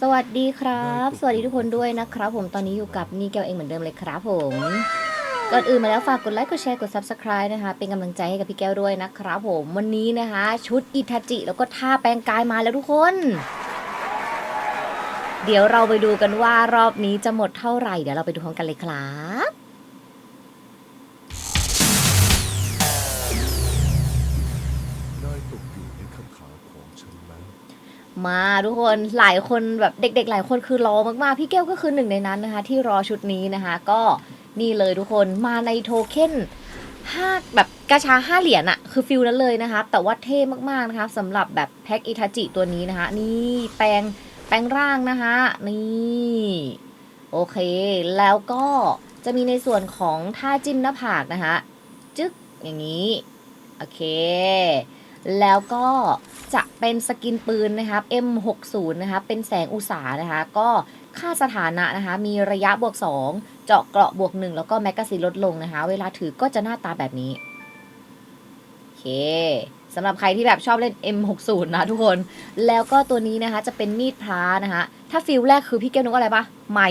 สวัสดีครับ สวัสดีทุกคนด้วยนะครับ ผมตอนนี้อยู่กับนี่แก้วเองเหมือนเดิมเลยครับผมก่อนอื่นมาแล้วฝากกดไลค์กดแชร์กด subscribe นะคะ เป็นกำลังใจให้กับพี่แก้วด้วยนะครับผมวันนี้นะคะ ชุดอิทาจิ แล้วก็ท่าแปลงกายมาแล้วทุกคน เดี๋ยวเราไปดูกันว่ารอบนี้จะหมดเท่าไหร่ เดี๋ยวเราไปดูพร้อมกันเลยครับ มาทุกคนหลายคนแบบเด็ก ๆ หลายคนคือรอมากๆ พี่แก้วก็คือหนึ่งในนั้นนะคะ ที่รอชุดนี้นะคะ ก็นี่เลยทุกคนมาในโทเค็นห้าแบบกระชาห้าเหรียญอะคือฟิลนั้นเลยนะคะแต่ว่าเท่มากๆนะคะสำหรับแบบแพ็คอิทาจิตัวนี้นะคะ นี่แปลงแปลงร่างนะคะ นี่โอเค แล้วก็จะมีในส่วนของท่าจิ้มหน้าผากนะคะ จึ๊กอย่างนี้ โอเค แล้วก็ จะเป็นสกินปืนนะครับ M60 นะคะเป็นแสงอุสานะคะ ก็ค่าสถานะนะคะ มีระยะบวก 2 เจาะเกราะบวก 1 แล้วก็แมกกาซีนลดลงนะคะ เวลาถือก็จะหน้าตาแบบนี้ โอเคสำหรับใครที่แบบชอบเล่น M60 นะทุกคน แล้วก็ตัวนี้นะคะจะเป็นมีดพระนะคะ ถ้าฟิลแรกคือพี่แก้วนึกอะไรปะไม่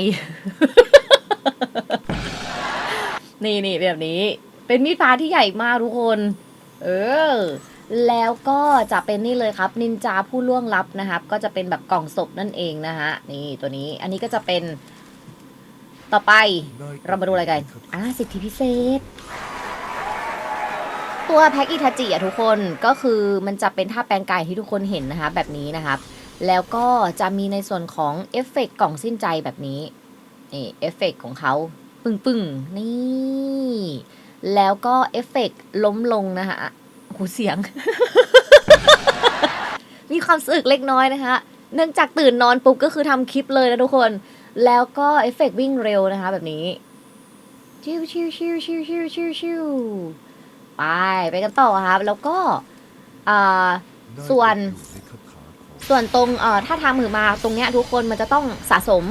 นี่นี่แบบนี้ เป็นมีดพระที่ใหญ่มากทุกคน เออ แล้วก็จะเป็นนี่เลยครับนินจาผู้ล่วงลับนะครับ ก็จะเป็นแบบกล่องศพนั่นเองนะฮะนี่ตัวนี้อันนี้ก็จะเป็นต่อไปเรามาดูอะไรกันอ่าสิทธิพิเศษ ตัวแพ็กอิทาจิอะทุกคนก็คือมันจะเป็นท่าแปลงกายที่ทุกคนเห็นนะคะแบบนี้นะครับ แล้วก็จะมีในส่วนของเอฟเฟกต์กล่องสิ้นใจแบบนี้นี่เอฟเฟกต์ของเขาปึ้งปึ้งๆนี่ แล้วก็เอฟเฟกต์ล้มลงนะคะ โหเสียง มีความสึกเล็กน้อยนะคะ เนื่องจากตื่นนอนปุ๊บก็คือทำคลิปเลยนะทุกคน แล้วก็เอฟเฟกต์วิ่งเร็วนะคะ แบบนี้ ชิวชิวชิวชิวชิวชิวชิวไป ไปกันต่อครับ แล้วก็ส่วนส่วนตรงเอ่อถ้าทำหือมาตรงเนี้ยทุกคนมันจะต้องสะสม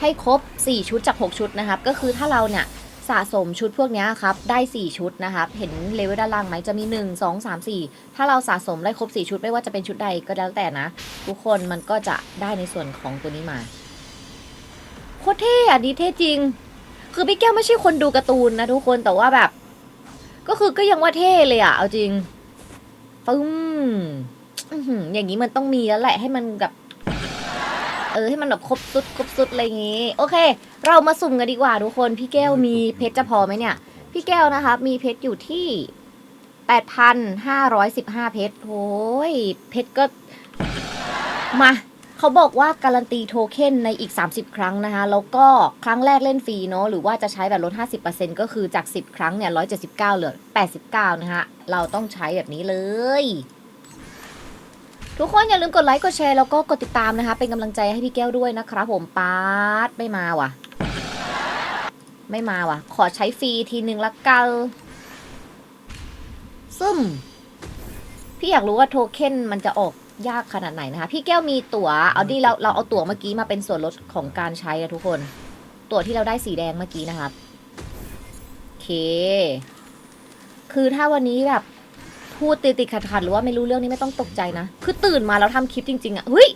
ให้ครบ 4 ชุดจาก 6 ชุดนะครับ ก็คือถ้าเราเนี่ย สะสมชุดพวกนี้ครับได้ 4 ชุดนะครับเห็นเลเวลด้านล่างไหมจะมี 1 2 3 4 ถ้าเราสะสมได้ครบ 4 ชุดไม่ว่าจะเป็นชุดใดก็แล้วแต่นะ ทุกคนมันก็จะได้ในส่วนของตัวนี้มาโคตรเท่อะดีเท่จริง คือพี่แก้วไม่ใช่คนดูการ์ตูนนะทุกคนแต่ว่าแบบ ก็คือก็ยังว่าเท่เลยอะเอาจริงปึ้มอย่างนี้มันต้องมีแล้วแหละให้มันแบบ เออให้มันแบบครบสุดครบสุดอะไรอย่างงี้ โอเค เรามาสุ่มกันดีกว่าทุกคนพี่แก้วมีเพชรจะพอไหมเนี่ย พี่แก้วนะคะมีเพชรอยู่ที่ 8,515 เพชรโอ้ยเพชรก็มาเขาบอกว่าการันตีโทเค็นในอีก 30 ครั้งนะคะ แล้วก็ครั้งแรกเล่นฟรีเนาะหรือว่าจะใช้แบบลด 50%ก็คือจาก 10 ครั้งเนี่ย 179 เหลือ 89 นะคะ เราต้องใช้แบบนี้เลย ทุกคนอย่าลืมกดไลค์กดแชร์แล้วก็กดติดตามนะคะ เป็นกำลังใจให้พี่แก้วด้วยนะครับผมปาร์ตไม่มาว่ะ ไม่มาว่ะ ขอใช้ฟรีทีหนึ่งละกันซึมพี่อยากรู้ว่าโทเค็นมันจะออกยากขนาดไหนนะคะ พี่แก้วมีตั๋วเอาดิเราเราเอาตั๋วเมื่อกี้มาเป็นส่วนลดของการใช้อะทุกคน ตั๋วที่เราได้สีแดงเมื่อกี้นะครับโอเค คือถ้าวันนี้แบบ พูดติดติดขัดขัดหรือว่าไม่รู้เรื่องนี้ไม่ต้องตกใจนะ คือตื่นมาแล้วทำคลิปจริง ๆอะเฮ้ย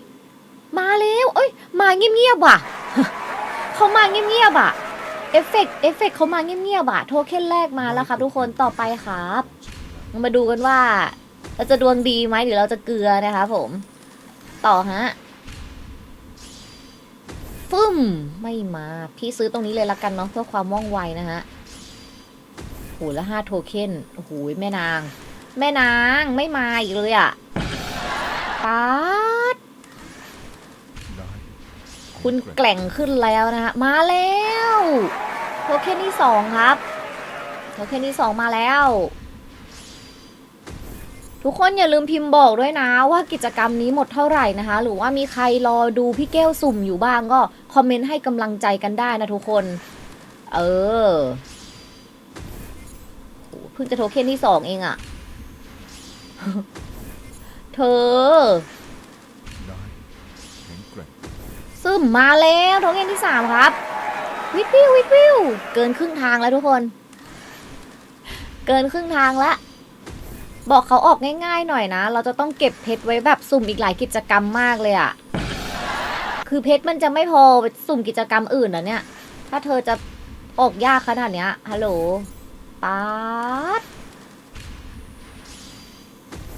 มาแล้วเอ้ย มาเงียบๆว่ะเขามาเงียบๆอะเอฟเฟกเอฟเฟกเขามาเงียบๆอะโทเค็นแรกมาแล้วครับ ทุกคนต่อไปครับมาดูกันว่าเราจะดวงดีไหมหรือเราจะเกลือนะคะผม ต่อฮะฟึ่มไม่มาพี่ซื้อตรงนี้เลยละกันเนาะเพื่อความว่องไวนะฮะโหแล้วห้าโทเค็นโอ้โหแม่นาง แม่นางไม่มาอีกเลยอะป๊าดคุณแกล่งขึ้นแล้วนะฮะมาแล้วโทเค็นที่สองครับโทเค็นที่สองมาแล้ว ทุกคนอย่าลืมพิมพ์บอกด้วยนะว่ากิจกรรมนี้หมดเท่าไหร่นะคะ หรือว่ามีใครรอดูพี่แก้วสุ่มอยู่บ้างก็คอมเมนต์ให้กำลังใจกันได้นะทุกคน เออเพิ่งจะโทเค็นที่สองเองอะ เธอ ซึมมาแล้วโทเค็นที่สามครับ วิดวิววิดวิวเกินครึ่งทางแล้วทุกคน เกินครึ่งทางละบอกเขาออกง่ายๆหน่อยนะ เราจะต้องเก็บเพชรไว้แบบสุ่มอีกหลายกิจกรรมมากเลยอะคือเพชรมันจะไม่พอไปสุ่มกิจกรรมอื่นนะเนี่ย ถ้าเธอจะออกยากขนาดเนี้ยฮัลโหลป๊าด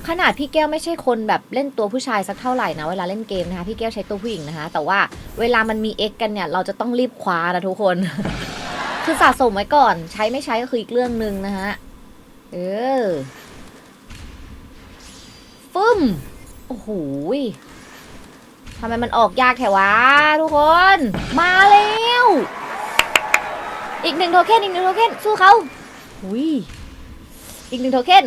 ขนาดพี่แก้วไม่ใช่คนแบบเล่นตัวผู้ชายสักเท่าไหร่นะเวลาเล่นเกมนะคะพี่แก้วใช้ตัวผู้หญิงนะคะ แต่ว่าเวลามันมีเอ็กกันเนี่ยเราจะต้องรีบคว้านะทุกคน คือสะสมไว้ก่อน ใช้ไม่ใช้ก็คืออีกเรื่องหนึ่งนะฮะเออฟึ่มโอ้โหทำไมมันออกยากแถวะทุกคน มาแล้วอีกหนึ่งโทเค็นอีกหนึ่งโทเค็นสู้เขาหุยอีกหนึ่งโทเค็น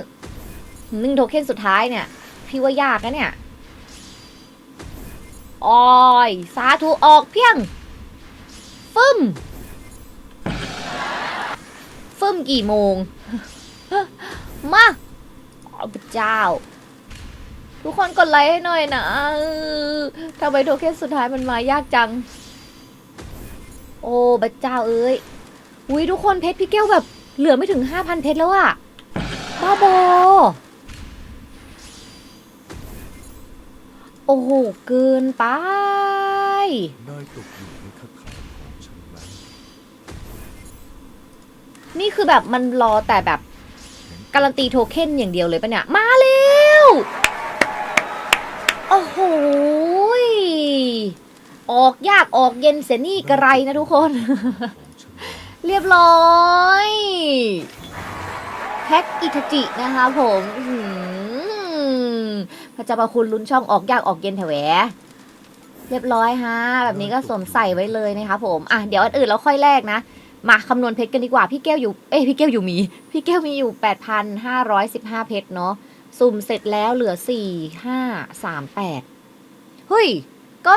หนึ่งโทเค็นสุดท้ายเนี่ย พี่ว่ายากนะเนี่ยออยสาธุออกเพียง ฟึ่ม ฟึ่มกี่โมงมาเอาพระเจ้า ทุกคนกดไลค์ให้หน่อยนะทำไมโทเค็นสุดท้ายมันมายากจัง โอ้พระเจ้าเอ้ยอุ้ยทุกคนเพชรพี่แก้วแบบ เหลือไม่ถึงห้าพันเพชรแล้วอะบ้าบอ โอ้โห เกินไป ได้ตกอยู่ในคาถาของฉันแล้วนี่คือแบบมันรอแต่แบบ การันตีโทเค็นอย่างเดียวเลยปะเนี่ย มาแล้วโอ้โหยออกยากออกเย็นเสียนี่กระไรนะทุกคน ของฉันแล้วเรียบร้อย แพ็กอิทาจินะคะผมอื้อหือ พระเจ้าประคุณลุ้นช่องออกยากออกเย็นแถวแหวเรียบร้อยฮะ แบบนี้ก็สวมใส่ไว้เลยนะคะผม อะเดี๋ยวอันอื่นเราค่อยแลกนะ มาคำนวณเพชรกันดีกว่า พี่แก้วอยู่ เอ้ยพี่แก้วอยู่มี พี่แก้วมีอยู่ 8,515 เพชรเนาะ สุ่มเสร็จแล้วเหลือ 4 5 3 8 เฮ้ย ก็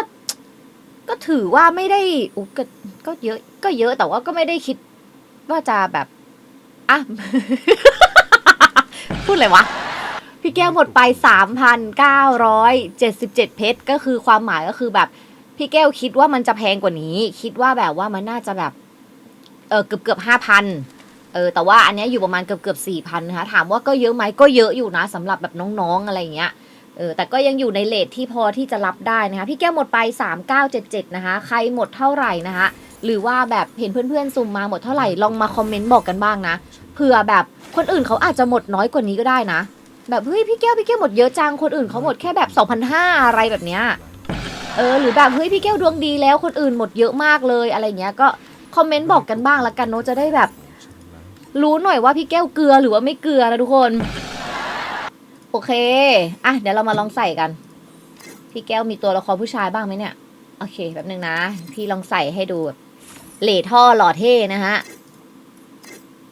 ก็ถือว่าไม่ได้อุ๊ก็ก็เยอะ ก็เยอะ แต่ว่าก็ไม่ได้คิดว่าจะแบบ อะ พูดอะไรวะ พี่แก้วหมดไป 3,977 เพชร ก็คือความหมายก็คือแบบพี่แก้วคิดว่ามันจะแพงกว่านี้ คิดว่าแบบว่ามันน่าจะแบบ เออเกือบเกือบห้าพันเออแต่ว่าอันนี้อยู่ประมาณเกือบเกือบสี่พันนะคะถามว่าก็เยอะไหมก็เยอะอยู่นะสำหรับแบบน้องๆอะไรเงี้ยเออแต่ก็ยังอยู่ในเลทที่พอที่จะรับได้นะคะ พี่แก้วหมดไป 3977 นะคะ ใครหมดเท่าไหร่นะคะ หรือว่าแบบเห็นเพื่อนๆซุ่มมาหมดเท่าไหร่ลองมาคอมเมนต์บอกกันบ้างนะเผื่อแบบคนอื่นเขาอาจจะหมดน้อยกว่านี้ก็ได้นะ แบบเฮ้ยพี่แก้วพี่แก้วหมดเยอะจังคนอื่นเขาหมดแค่แบบ2,500อะไรแบบเนี้ยเออหรือแบบเฮ้ยพี่แก้วดวงดีแล้วคนอื่นหมดเยอะมากเลยอะไรเงี้ยก็คอมเมนต์บอกกันบ้างละกันเนอะจะได้แบบ รู้หน่อยว่าพี่แก้วเกลือหรือว่าไม่เกลือนะทุกคน โอเคอะเดี๋ยวเรามาลองใส่กัน พี่แก้วมีตัวละครผู้ชายบ้างไหมเนี่ยโอเคแป๊บนึงนะ พี่ลองใส่ให้ดูแบบเหล่ท่อหล่อเท่นะฮะ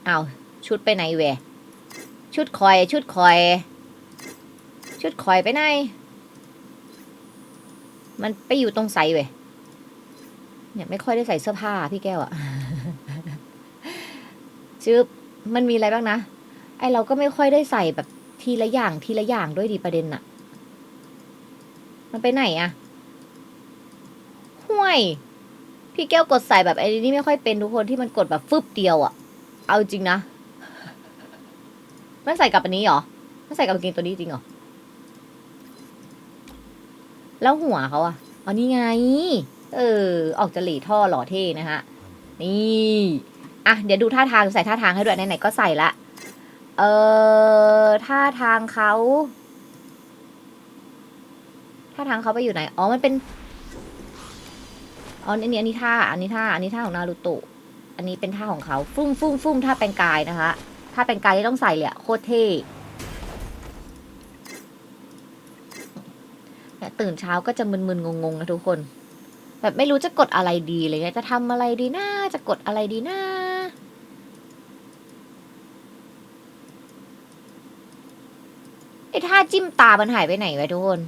เอาชุดไปไหนเวะ ชุดคอย ชุดคอย ชุดคอยไปไหน มันไปอยู่ตรงใสเว้ยเนี่ยไม่ค่อยได้ใส่เสื้อผ้าพี่แก้วอะชื่อมันมีอะไรบ้างนะ ไอเราก็ไม่ค่อยได้ใส่แบบทีละอย่างทีละอย่างด้วยดีประเด็นอะมันไปไหนอะห่วย พี่แก้วกดใส่แบบไอ้นี่ไม่ค่อยเป็นทุกคนที่มันกดแบบฟึบเดียวอะเอาจริงนะ มันใส่กับอันนี้เหรอมันใส่กับกางเกงตัวนี้จริงเหรอ แล้วหัวเขาอะอ๋อนี่ไง เออ ออกจะหลีท่อหล่อเท่นะฮะ นี่ อะ เดี๋ยวดูท่าทางใส่ท่าทางให้ด้วยไหนๆก็ใส่ละ เออท่าทางเขาท่าทางเขาไปอยู่ไหน อ๋อ มันเป็น อ๋อ อันนี้ อันนี้ท่า อันนี้ท่า อันนี้ท่าของนารูโตะ อันนี้เป็นท่าของเขา ฟุ้งฟุ้งฟุ้งท่าแปลงกายนะคะ ท่าแปลงกายที่ต้องใส่เลยอะโคตรเท่เนี่ยตื่นเช้าก็จะมึนๆงงๆนะทุกคน แบบไม่รู้จะกดอะไรดีเลยเนี่ยจะทำอะไรดีนะจะกดอะไรดีนะไอ้ท่าจิ้มตามันหายไปไหนวะทุกคน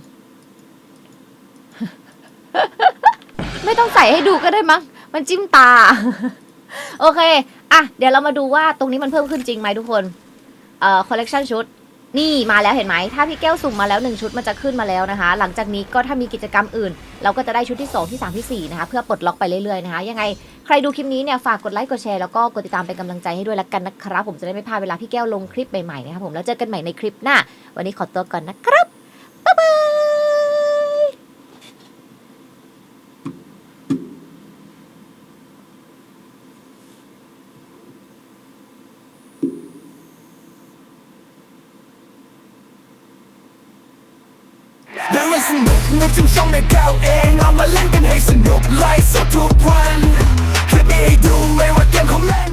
ไม่ต้องใส่ให้ดูก็ได้มั้ง มันจิ้มตา โอเค อะเดี๋ยวเรามาดูว่าตรงนี้มันเพิ่มขึ้นจริงไหมทุกคน เอ่อคอลเลกชันชุด นี่มาแล้วเห็นไหม ถ้าพี่แก้วสุ่มมาแล้วหนึ่งชุดมันจะขึ้นมาแล้วนะคะ หลังจากนี้ก็ถ้ามีกิจกรรมอื่น เราก็จะได้ชุดที่ 2 ที่ 3 ที่ 4 นะคะ เพื่อปลดล็อกไปเรื่อยๆนะคะ ยังไงใครดูคลิปนี้เนี่ยฝากกดไลค์กดแชร์แล้วก็กดติดตามเป็นกำลังใจให้ด้วยละกันนะครับ ผมจะได้ไม่พลาดเวลาพี่แก้วลงคลิปใหม่ๆนะครับผมแล้วเจอกันใหม่ในคลิปหน้า วันนี้ขอตัวก่อนนะครับ สนุกนึกถึงช่องในเก้าเองเอามาเล่นกันให้สนุกไลฟ์สดทุกวันคลิปนี้ให้ดูไม่ว่าเกมของเล่น